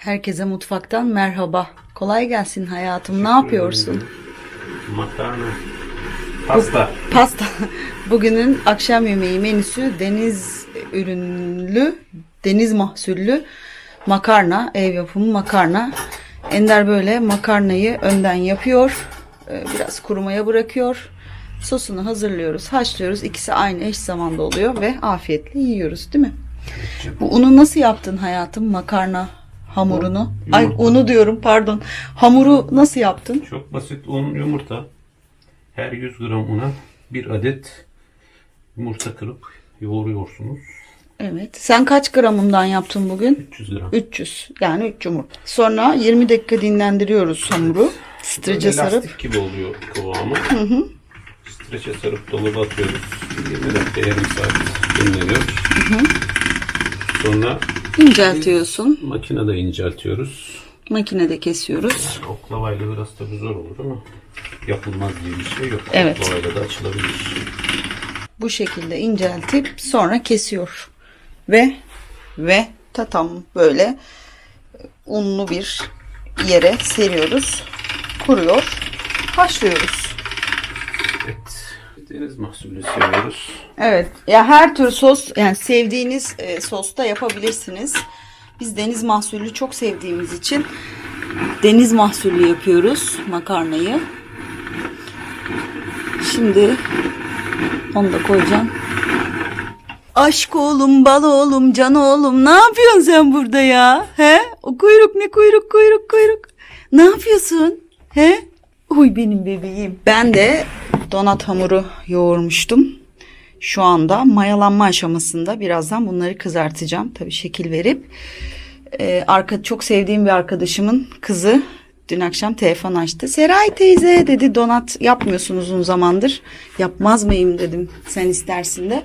Herkese mutfaktan merhaba. Kolay gelsin hayatım. Ne yapıyorsun? Makarna. Pasta. Pasta. Bugünün akşam yemeği menüsü deniz ürünlü, deniz mahsullü makarna, ev yapımı makarna. Ender böyle makarnayı önden yapıyor. Ee, Biraz kurumaya bırakıyor. Sosunu hazırlıyoruz, haşlıyoruz. İkisi aynı eş zamanda oluyor ve afiyetle yiyoruz değil mi? Bu unu nasıl yaptın hayatım? Makarna hamurunu. Ay Yumurta. unu diyorum pardon. Hamuru nasıl yaptın? Çok basit un, yumurta. Her 100 gram una bir adet yumurta kırıp yoğuruyorsunuz. Evet. Sen kaç gramından yaptın bugün? 300 gram. 300. Yani 3 yumurta. Sonra 20 dakika dinlendiriyoruz hamuru. Streçe sarıp. lastik gibi oluyor kıvamı. Streçe sarıp dolaba atıyoruz. 20 dakika yarım saat dinleniyor. Sonra inceltiyorsun. makinede inceltiyoruz. Makinede kesiyoruz. Oklavayla biraz tabii zor olur ama yapılmaz diye bir şey yok. Evet. Oklavayla da açılabilir. Bu şekilde inceltip sonra kesiyor. Ve ve tatam böyle unlu bir yere seriyoruz. Kuruyor. Haşlıyoruz. Evet. Deniz mahsulü seviyoruz. Evet. Ya her tür sos yani sevdiğiniz e, sosta yapabilirsiniz. Biz deniz mahsulü çok sevdiğimiz için deniz mahsulü yapıyoruz makarnayı. Şimdi onu da koyacağım. Aşk oğlum, bal oğlum, can oğlum ne yapıyorsun sen burada ya? He? O kuyruk ne kuyruk kuyruk kuyruk. Ne yapıyorsun? He? Uy benim bebeğim. Ben de donat hamuru yoğurmuştum. Şu anda mayalanma aşamasında. Birazdan bunları kızartacağım. Tabii şekil verip. Ee, arka, çok sevdiğim bir arkadaşımın kızı dün akşam telefon açtı. Seray teyze dedi donat yapmıyorsun uzun zamandır. Yapmaz mıyım dedim sen istersin de.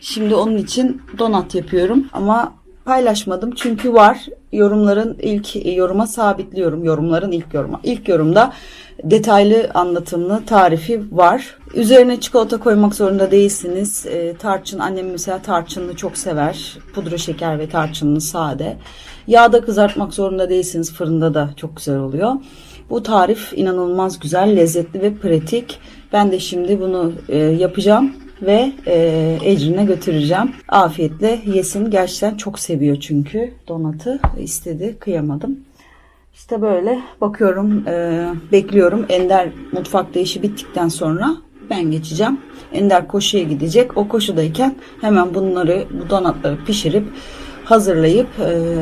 Şimdi onun için donat yapıyorum ama paylaşmadım çünkü var. Yorumların ilk yoruma sabitliyorum. Yorumların ilk yoruma. İlk yorumda detaylı anlatımlı tarifi var. Üzerine çikolata koymak zorunda değilsiniz. Ee, tarçın annem mesela tarçınlı çok sever. Pudra şeker ve tarçınlı sade. Yağda kızartmak zorunda değilsiniz. Fırında da çok güzel oluyor. Bu tarif inanılmaz güzel, lezzetli ve pratik. Ben de şimdi bunu e, yapacağım ve e, Ecrin'e götüreceğim. Afiyetle yesin. Gerçekten çok seviyor çünkü donatı istedi. Kıyamadım. İşte böyle bakıyorum, e, bekliyorum. Ender mutfakta işi bittikten sonra ben geçeceğim. Ender koşuya gidecek. O koşudayken hemen bunları, bu donatları pişirip hazırlayıp e,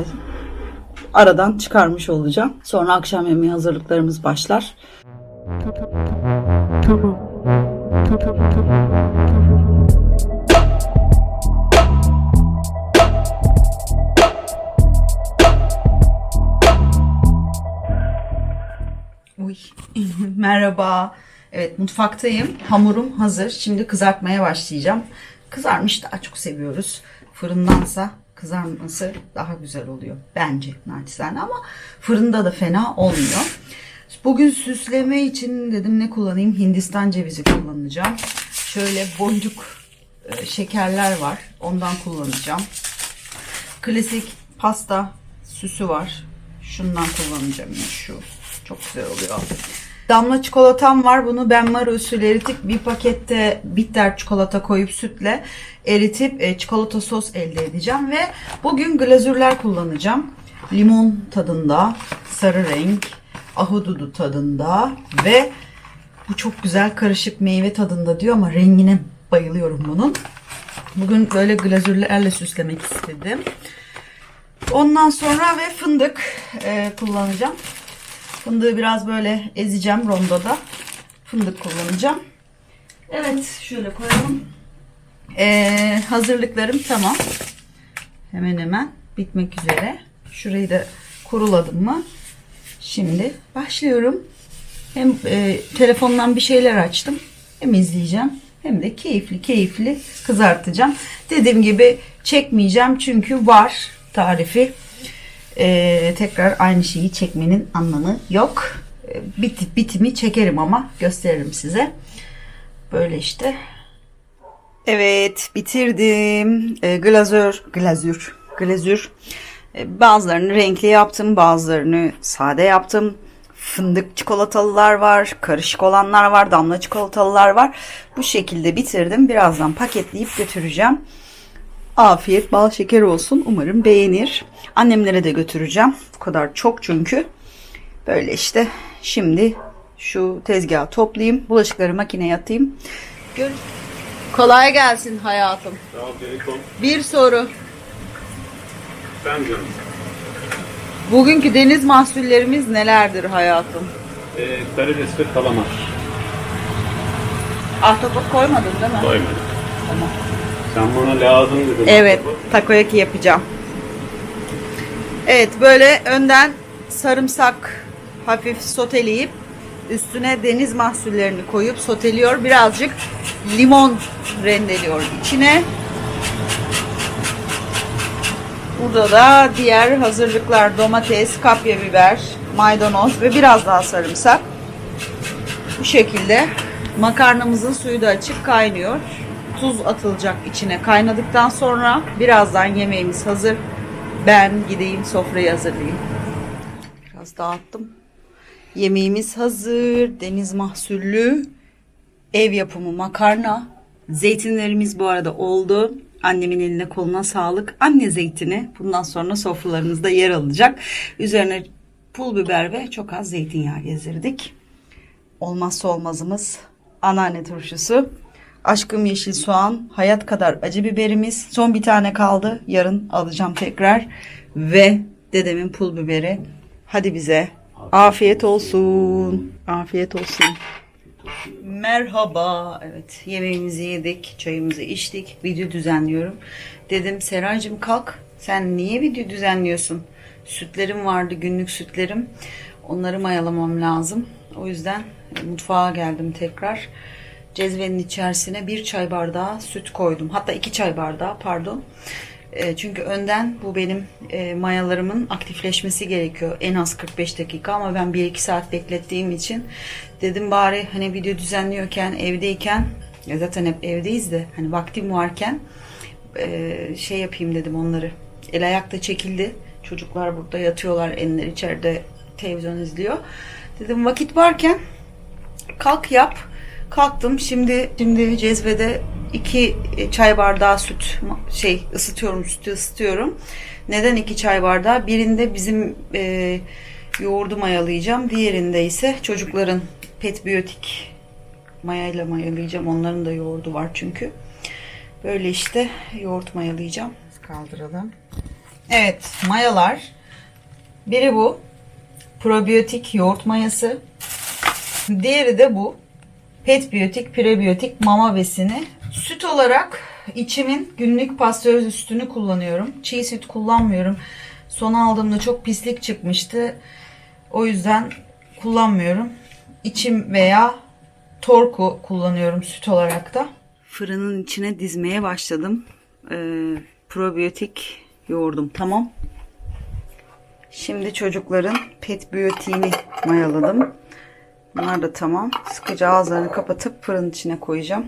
aradan çıkarmış olacağım. Sonra akşam yemeği hazırlıklarımız başlar. Tamam. Tamam. Tamam. Uy. Merhaba. Evet mutfaktayım. Hamurum hazır. Şimdi kızartmaya başlayacağım. Kızarmış daha çok seviyoruz. Fırındansa kızarması daha güzel oluyor. Bence naçizane ama fırında da fena olmuyor. Bugün süsleme için dedim ne kullanayım? Hindistan cevizi kullanacağım. Şöyle boncuk e, şekerler var. Ondan kullanacağım. Klasik pasta süsü var. Şundan kullanacağım şu. Çok güzel oluyor. Damla çikolatam var. Bunu ben mara usulü eritip bir pakette bitter çikolata koyup sütle eritip e, çikolata sos elde edeceğim ve bugün glazürler kullanacağım. Limon tadında, sarı renk, ahududu tadında ve bu çok güzel karışık meyve tadında diyor ama rengine bayılıyorum bunun. Bugün böyle glazürlerle süslemek istedim. Ondan sonra ve fındık e, kullanacağım. Fındığı biraz böyle ezeceğim rondoda. Fındık kullanacağım. Evet şöyle koyalım. E, hazırlıklarım tamam. Hemen hemen bitmek üzere. Şurayı da kuruladım mı? Şimdi başlıyorum. Hem e, telefondan bir şeyler açtım. Hem izleyeceğim. Hem de keyifli keyifli kızartacağım. Dediğim gibi çekmeyeceğim çünkü var tarifi. E, tekrar aynı şeyi çekmenin anlamı yok. E, bit, bitimi çekerim ama gösteririm size. Böyle işte. Evet bitirdim. E, glazür, glazür, glazür E, Bazılarını renkli yaptım, bazılarını sade yaptım. Fındık çikolatalılar var, karışık olanlar var, damla çikolatalılar var. Bu şekilde bitirdim. Birazdan paketleyip götüreceğim. Afiyet bal şeker olsun. Umarım beğenir. Annemlere de götüreceğim. Bu kadar çok çünkü. Böyle işte. Şimdi şu tezgahı toplayayım. Bulaşıkları makineye atayım. Gör Kolay gelsin hayatım. Bir soru. Ben canım. Bugünkü deniz mahsullerimiz nelerdir hayatım? Ee, karides ve kalamar. Ahtapot koymadın değil mi? Doymadım. Tamam. Sen bana lazım dedin. Evet, takoyaki yapacağım. Evet, böyle önden sarımsak hafif soteleyip üstüne deniz mahsullerini koyup soteliyor. Birazcık limon rendeliyor içine. Burada da diğer hazırlıklar domates, kapya biber, maydanoz ve biraz daha sarımsak. Bu şekilde makarnamızın suyu da açık kaynıyor. Tuz atılacak içine kaynadıktan sonra birazdan yemeğimiz hazır. Ben gideyim sofrayı hazırlayayım. Biraz dağıttım. Yemeğimiz hazır. Deniz mahsullü ev yapımı makarna. Zeytinlerimiz bu arada oldu. Annemin eline koluna sağlık. Anne zeytini bundan sonra sofralarımızda yer alacak. Üzerine pul biber ve çok az zeytinyağı gezdirdik olmazsa olmazımız anneanne turşusu. Aşkım yeşil soğan, hayat kadar acı biberimiz. Son bir tane kaldı. Yarın alacağım tekrar. Ve dedemin pul biberi. Hadi bize afiyet olsun. Afiyet olsun. Merhaba. Evet yemeğimizi yedik. Çayımızı içtik. Video düzenliyorum. Dedim Seraycığım kalk. Sen niye video düzenliyorsun? Sütlerim vardı günlük sütlerim. Onları mayalamam lazım. O yüzden mutfağa geldim tekrar. Cezvenin içerisine bir çay bardağı süt koydum. Hatta iki çay bardağı pardon. E, çünkü önden bu benim e, mayalarımın aktifleşmesi gerekiyor. En az 45 dakika ama ben 1-2 saat beklettiğim için dedim bari hani video düzenliyorken evdeyken ya zaten hep evdeyiz de hani vaktim varken e, şey yapayım dedim onları. El ayakta çekildi. Çocuklar burada yatıyorlar. Enler içeride televizyon izliyor. Dedim vakit varken kalk yap. Kalktım. Şimdi şimdi cezvede iki çay bardağı süt şey ısıtıyorum sütü ısıtıyorum. Neden iki çay bardağı? Birinde bizim e, yoğurdu mayalayacağım. Diğerinde ise çocukların petbiyotik mayayla mayalayacağım. Onların da yoğurdu var çünkü. Böyle işte yoğurt mayalayacağım. Kaldıralım. Evet mayalar. Biri bu. Probiyotik yoğurt mayası. Diğeri de bu. Petbiyotik, prebiyotik mama besini. Süt olarak içimin günlük pastöriz üstünü kullanıyorum. Çiğ süt kullanmıyorum. Son aldığımda çok pislik çıkmıştı. O yüzden kullanmıyorum. İçim veya torku kullanıyorum süt olarak da. Fırının içine dizmeye başladım. Ee, probiyotik yoğurdum. Tamam. Şimdi çocukların petbiyotiğini mayaladım. Bunlar da tamam. Sıkıca ağızlarını kapatıp fırın içine koyacağım.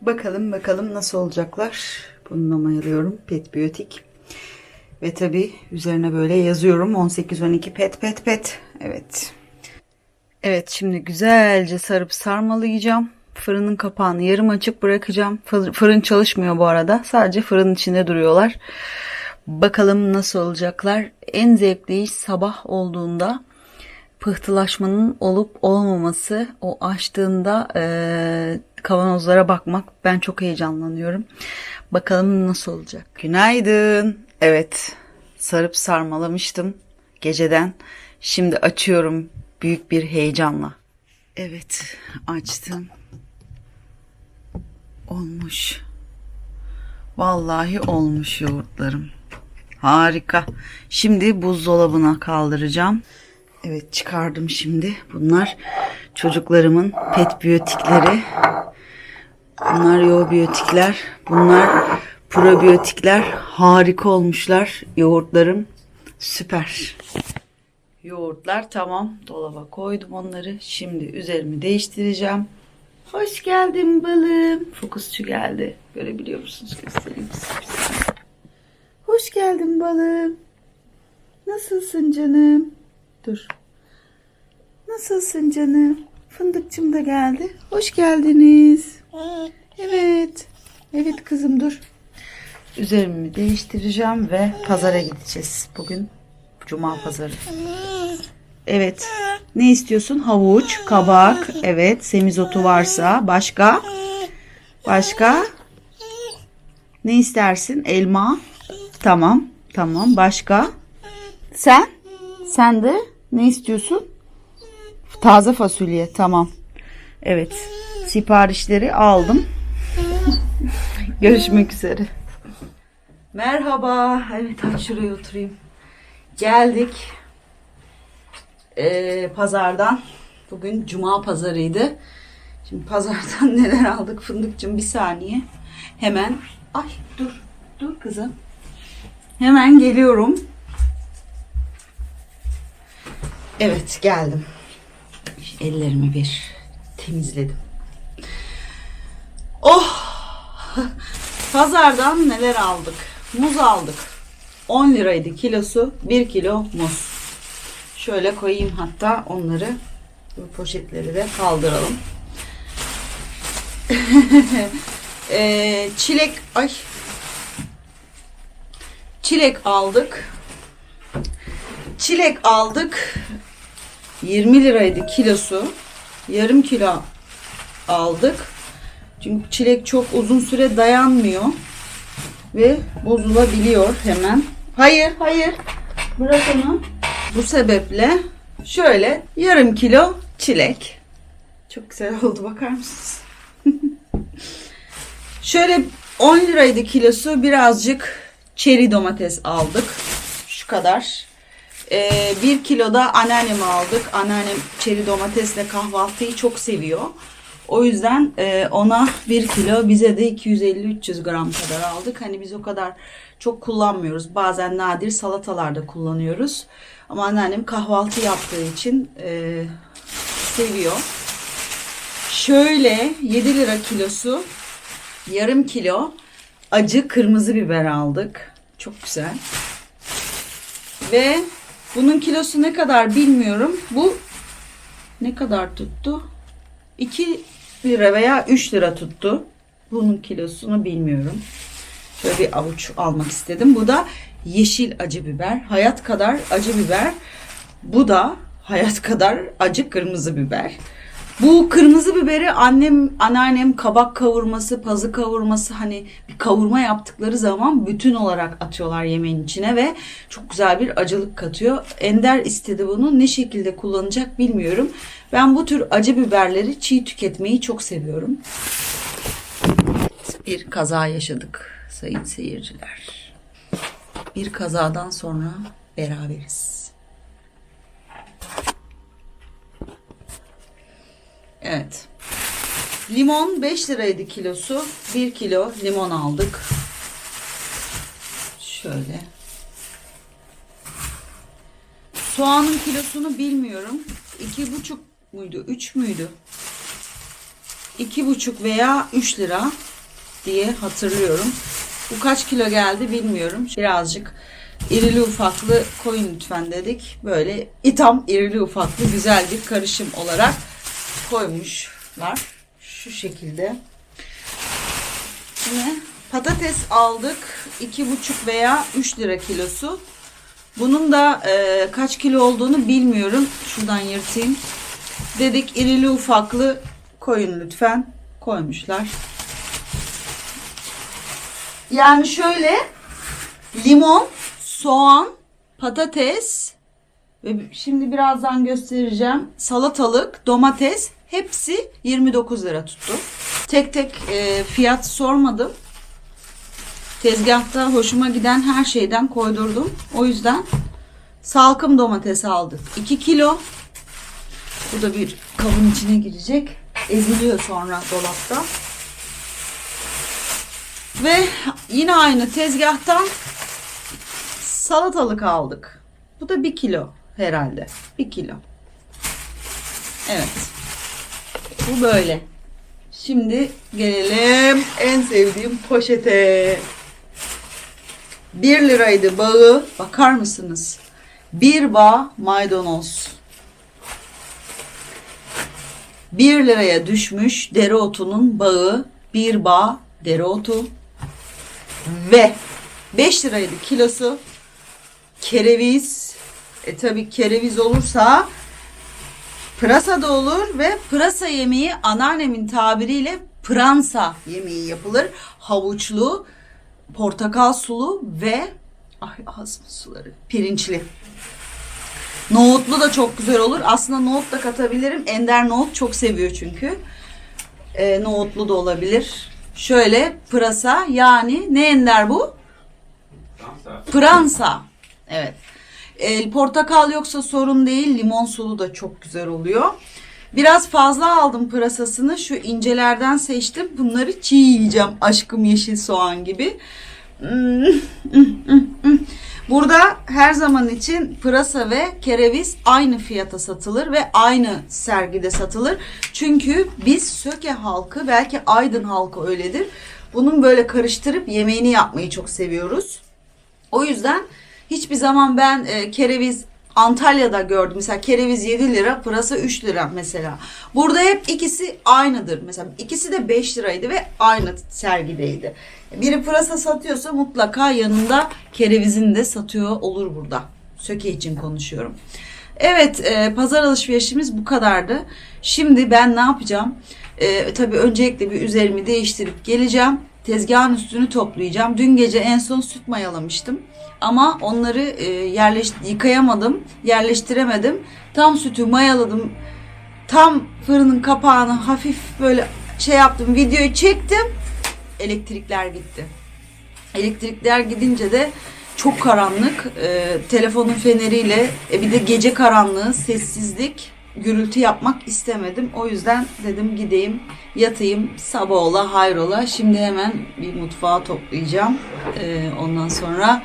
Bakalım bakalım nasıl olacaklar. Bununla mayalıyorum. Petbiyotik. Ve tabi üzerine böyle yazıyorum. 18-12 pet pet pet. Evet. Evet şimdi güzelce sarıp sarmalayacağım. Fırının kapağını yarım açık bırakacağım. Fır- Fırın çalışmıyor bu arada. Sadece fırının içinde duruyorlar. Bakalım nasıl olacaklar. En zevkli iş sabah olduğunda pıhtılaşmanın olup olmaması, o açtığında eee, kavanozlara bakmak ben çok heyecanlanıyorum. Bakalım nasıl olacak. Günaydın. Evet, sarıp sarmalamıştım geceden. Şimdi açıyorum büyük bir heyecanla. Evet, açtım. Olmuş. Vallahi olmuş yoğurtlarım. Harika. Şimdi buzdolabına kaldıracağım. Evet çıkardım şimdi. Bunlar çocuklarımın pet biyotikleri. Bunlar yoğubiyotikler. Bunlar probiyotikler. Harika olmuşlar yoğurtlarım. Süper. Yoğurtlar tamam. Dolaba koydum onları. Şimdi üzerimi değiştireceğim. Hoş geldin balım. Fokusçu geldi. Görebiliyor musunuz? Göstereyim size. Hoş geldin balım. Nasılsın canım? Dur. Nasılsın canım? Fındıkçım da geldi. Hoş geldiniz. Evet. Evet kızım dur. Üzerimi değiştireceğim ve pazara gideceğiz. Bugün cuma pazarı. Evet. Ne istiyorsun? Havuç, kabak, evet, semizotu varsa. Başka? Başka? Ne istersin? Elma. Tamam. Tamam. Başka? Sen? Sen de ne istiyorsun? Taze fasulye. Tamam. Evet. Siparişleri aldım. Görüşmek üzere. Merhaba. Evet hadi şuraya oturayım. Geldik. Ee, pazardan. Bugün cuma pazarıydı. Şimdi pazardan neler aldık fındıkçım bir saniye. Hemen ay dur dur kızım. Hemen geliyorum. Evet geldim. Ellerimi bir temizledim. Oh! Pazardan neler aldık? Muz aldık. 10 liraydı kilosu. 1 kilo muz. Şöyle koyayım hatta onları. Bu poşetleri de kaldıralım. Ee, çilek ay çilek aldık. Çilek aldık. 20 liraydı kilosu. Yarım kilo aldık. Çünkü çilek çok uzun süre dayanmıyor ve bozulabiliyor hemen. Hayır, hayır. Bırak onu. Bu sebeple şöyle yarım kilo çilek. Çok güzel oldu bakar mısınız? Şöyle 10 liraydı kilosu birazcık çeri domates aldık. Şu kadar. Ee, bir kilo da anneanneme aldık. Anneannem çeri domatesle kahvaltıyı çok seviyor. O yüzden e, ona bir kilo bize de 250-300 gram kadar aldık. Hani biz o kadar çok kullanmıyoruz. Bazen nadir salatalarda kullanıyoruz. Ama anneannem kahvaltı yaptığı için e, seviyor. Şöyle 7 lira kilosu yarım kilo acı kırmızı biber aldık. Çok güzel. Ve bunun kilosu ne kadar bilmiyorum. Bu ne kadar tuttu? 2 lira veya 3 lira tuttu. Bunun kilosunu bilmiyorum. Şöyle bir avuç almak istedim. Bu da yeşil acı biber. Hayat kadar acı biber. Bu da hayat kadar acı kırmızı biber. Bu kırmızı biberi annem, anneannem kabak kavurması, pazı kavurması hani bir kavurma yaptıkları zaman bütün olarak atıyorlar yemeğin içine ve çok güzel bir acılık katıyor. Ender istedi bunu. Ne şekilde kullanacak bilmiyorum. Ben bu tür acı biberleri çiğ tüketmeyi çok seviyorum. Bir kaza yaşadık sayın seyirciler. Bir kazadan sonra beraberiz. Evet. Limon 5 liraydı kilosu. 1 kilo limon aldık. Şöyle. Soğanın kilosunu bilmiyorum. 2,5 muydu? 3 müydü? 2,5 veya 3 lira diye hatırlıyorum. Bu kaç kilo geldi bilmiyorum. Birazcık irili ufaklı koyun lütfen dedik. Böyle itam irili ufaklı güzel bir karışım olarak koymuşlar. Şu şekilde. Yine patates aldık. 2,5 veya 3 lira kilosu. Bunun da e, kaç kilo olduğunu bilmiyorum. Şuradan yırtayım. Dedik irili ufaklı koyun lütfen. Koymuşlar. Yani şöyle limon, soğan, patates ve şimdi birazdan göstereceğim. Salatalık, domates hepsi 29 lira tuttu. Tek tek e, fiyat sormadım. Tezgahta hoşuma giden her şeyden koydurdum. O yüzden salkım domates aldık. 2 kilo. Bu da bir kabın içine girecek. Eziliyor sonra dolapta. Ve yine aynı tezgahtan salatalık aldık. Bu da 1 kilo herhalde. 1 kilo. Evet. Bu böyle. Şimdi gelelim en sevdiğim poşete. 1 liraydı bağı. Bakar mısınız? Bir bağ maydanoz. 1 liraya düşmüş dereotunun bağı bir bağ dereotu ve 5 liraydı kilosu kereviz e tabi kereviz olursa pırasa da olur ve pırasa yemeği anneannemin tabiriyle pransa yemeği yapılır. Havuçlu, portakal sulu ve ay ağzımın suları pirinçli. Nohutlu da çok güzel olur. Aslında nohut da katabilirim. Ender nohut çok seviyor çünkü. Ee, nohutlu da olabilir. Şöyle pırasa yani ne ender bu? Pransa. Evet. Ee, portakal yoksa sorun değil. Limon sulu da çok güzel oluyor. Biraz fazla aldım pırasasını. Şu incelerden seçtim. Bunları çiğ yiyeceğim. Aşkım yeşil soğan gibi. Burada her zaman için pırasa ve kereviz aynı fiyata satılır ve aynı sergide satılır. Çünkü biz Söke halkı belki Aydın halkı öyledir. Bunun böyle karıştırıp yemeğini yapmayı çok seviyoruz. O yüzden hiçbir zaman ben e, kereviz Antalya'da gördüm. Mesela kereviz 7 lira, pırasa 3 lira mesela. Burada hep ikisi aynıdır. Mesela ikisi de 5 liraydı ve aynı sergideydi. Biri pırasa satıyorsa mutlaka yanında kerevizini de satıyor olur burada. Söke için konuşuyorum. Evet, e, pazar alışverişimiz bu kadardı. Şimdi ben ne yapacağım? E, tabii öncelikle bir üzerimi değiştirip geleceğim. Tezgahın üstünü toplayacağım. Dün gece en son süt mayalamıştım. Ama onları e, yerleş yıkayamadım, yerleştiremedim. Tam sütü mayaladım. Tam fırının kapağını hafif böyle şey yaptım, videoyu çektim. Elektrikler gitti. Elektrikler gidince de çok karanlık. E, telefonun feneriyle e, bir de gece karanlığı, sessizlik, gürültü yapmak istemedim. O yüzden dedim gideyim, yatayım, sabah ola, hayrola. Şimdi hemen bir mutfağı toplayacağım. E, ondan sonra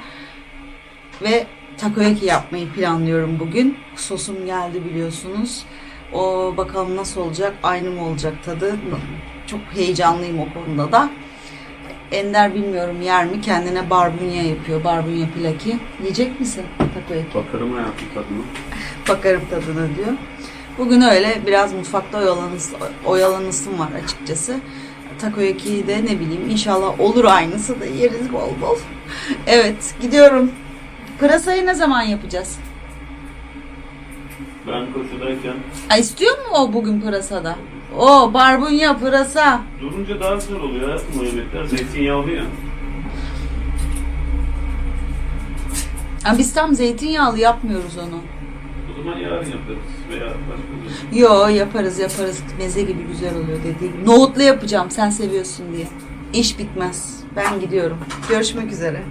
ve takoyaki yapmayı planlıyorum bugün. Sosum geldi biliyorsunuz. O bakalım nasıl olacak, aynı mı olacak tadı. Çok heyecanlıyım o konuda da. Ender bilmiyorum yer mi kendine barbunya yapıyor. Barbunya plaki. Yiyecek misin takoyaki? Bakarım hayatım tadına. Bakarım tadına diyor. Bugün öyle biraz mutfakta oyalanıs, oyalanısım var açıkçası. Takoyaki'yi de ne bileyim inşallah olur aynısı da yeriz bol bol. Evet gidiyorum. Pırasayı ne zaman yapacağız? Ben koşudayken Ay istiyor mu o bugün pırasada? O barbunya pırasa. durunca daha güzel oluyor ya bu yemekler. Zeytinyağlı ya. Ha, biz tam zeytinyağlı yapmıyoruz onu. O zaman yarın yaparız veya başka bir Yo yaparız yaparız. Meze gibi güzel oluyor dediğim. Nohutlu yapacağım sen seviyorsun diye. İş bitmez. Ben gidiyorum. Görüşmek üzere.